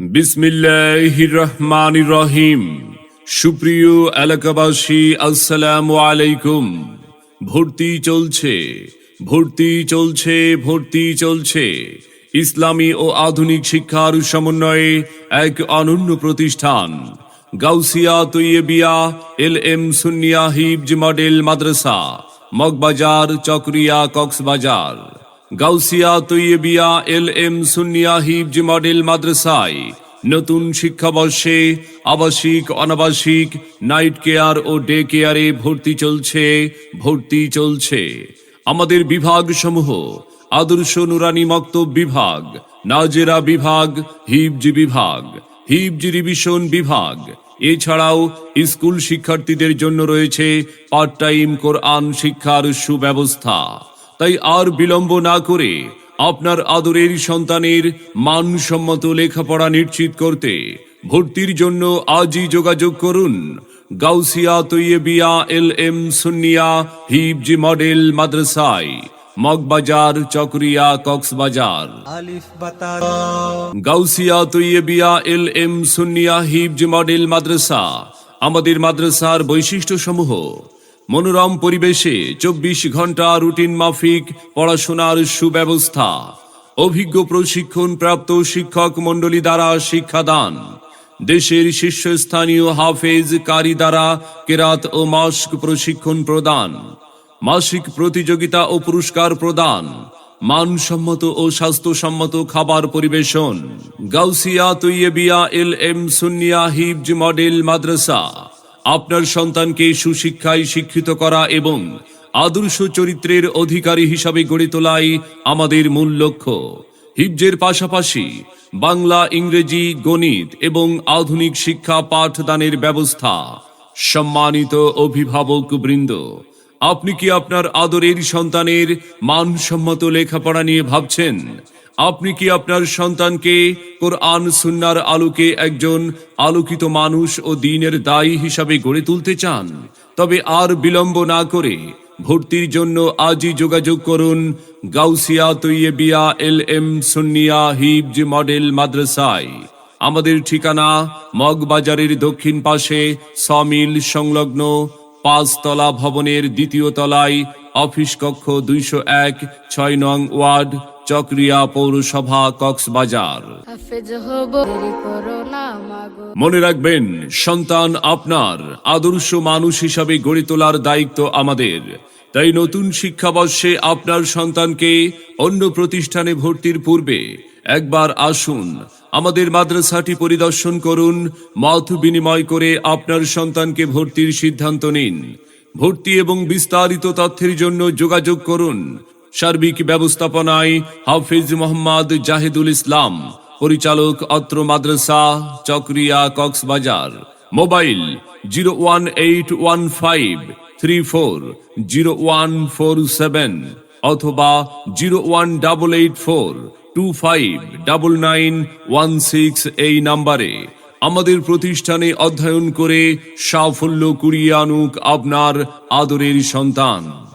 বিসমিল্লাহির রহমানির রহিম সুপ্রিয় এলাকাবাসী, আসসালামু আলাইকুম। ভর্তি চলছে ভর্তি চলছে ভর্তি চলছে। ইসলামী ও আধুনিক শিক্ষার সমন্বয়ে এক অনন্য প্রতিষ্ঠান, Gausia Taiyabia L M Sunnia Hibz model Madrasa, Magbazar, Chakaria, Cox's Bazar. Gausia Taiyabia L M Sunnia Hibz model মাদ্রাসায় নতুন শিক্ষাবর্ষে আবাসিক, অনাবাসিক, নাইট কেয়ার ও ডে কেয়ারে ভর্তি চলছে ভর্তি চলছে। আমাদের বিভাগ সমূহ আদর্শ নুরানি মক্তব বিভাগ, নাজেরা বিভাগ হিবজ বিভাগ হিবজ রিভিশন বিভাগ। এছাড়াও স্কুল শিক্ষার্থীদের জন্য রয়েছে পার্ট টাইম কোরআন শিক্ষার সুব্যবস্থা। তাই আর বিলম্ব না করে আপনার আদরের সন্তানের মানসম্মত লেখাপড়া নিশ্চিত করতে ভর্তির জন্য আজই যোগাযোগ করুন। Gausia Taiyabia L M Sunnia Hibzi model মাদ্রাসায় Magbazar Chakaria Cox's Bazar. Gausia Taiyabia L M Sunnia Hibz model Madrasa আমাদের মাদ্রাসার বৈশিষ্ট্য সমূহ মনোরম পরিবেশে চব্বিশ ঘণ্টা রুটিন মাফিক, পড়াশোনার সুব্যবস্থা। অভিজ্ঞ প্রশিক্ষণ প্রাপ্ত শিক্ষক মণ্ডলী দ্বারা শিক্ষাদান। দেশের শীর্ষস্থানীয় হাফেজ কারি দ্বারা কেরাত ও মাস্ক প্রশিক্ষণ প্রদান। মাসিক প্রতিযোগিতা ও পুরস্কার প্রদান। মানসম্মত ও স্বাস্থ্যসম্মত খাবার পরিবেশন। Gausia Taiyabia L M Sunnia Hibz model Madrasa. আপনার সন্তানকে সুশিক্ষায় শিক্ষিত করা এবং আদর্শ চরিত্রের অধিকারী হিসাবে গড়ে তোলাই আমাদের মূল লক্ষ্য। হিবজের পাশাপাশি বাংলা, ইংরেজি, গণিত এবং আধুনিক শিক্ষা পাঠদানের ব্যবস্থা। সম্মানিত অভিভাবক বৃন্দ, আপনি কি আপনার আদরের সন্তানের মানসম্মত লেখাপড়া নিয়ে ভাবছেন? আপনি কি আপনার সন্তানকে কোরআন, সুন্নার আলোকে একজন আলোকিত মানুষ ও দিনের দায়ী হিসাবে গড়ে তুলতে চান? তবে আর বিলম্ব না করে ভর্তির জন্য আজই যোগাযোগ করুন Gausia Taiyabia L M Sunnia Hibz model মাদ্রাসায়। আমাদের ঠিকানা মগবাজারের দক্ষিণ পাশে সমিল সংলগ্ন পাঁচতলা ভবনের দ্বিতীয় তলায় অফিস কক্ষ দুইশো এক, ছয় নং ওয়ার্ড চক্রিয়া পৌরসভা কক্সবাজার। মনে রাখবেন সন্তান আপনার আদর্শ মানুষ হিসাবে গড়ে তোলার দায়িত্ব আমাদের। তাই নতুন শিক্ষাবর্ষে আপনার সন্তানকে অন্য প্রতিষ্ঠানে ভর্তির পূর্বে একবার আসুন আমাদের মাদ্রাসাটি পরিদর্শন করুন মত বিনিময় করে আপনার সন্তানকে ভর্তির সিদ্ধান্ত নিন। ভর্তি এবং বিস্তারিত তথ্যের জন্য যোগাযোগ করুন সার্বিক ব্যবস্থাপনায় হাফিজ মোহাম্মদ জাহিদুল ইসলাম, পরিচালক অত্র মাদ্রাসা, Chakaria Cox's Bazar. Mobile zero one eight one five three four zero one four seven অথবা zero one double eight four two five double nine one six এই নাম্বারে। আমাদের প্রতিষ্ঠানে অধ্যয়ন করে সাফল্য কুড়িয়ে আনুক আপনার আদরের সন্তান।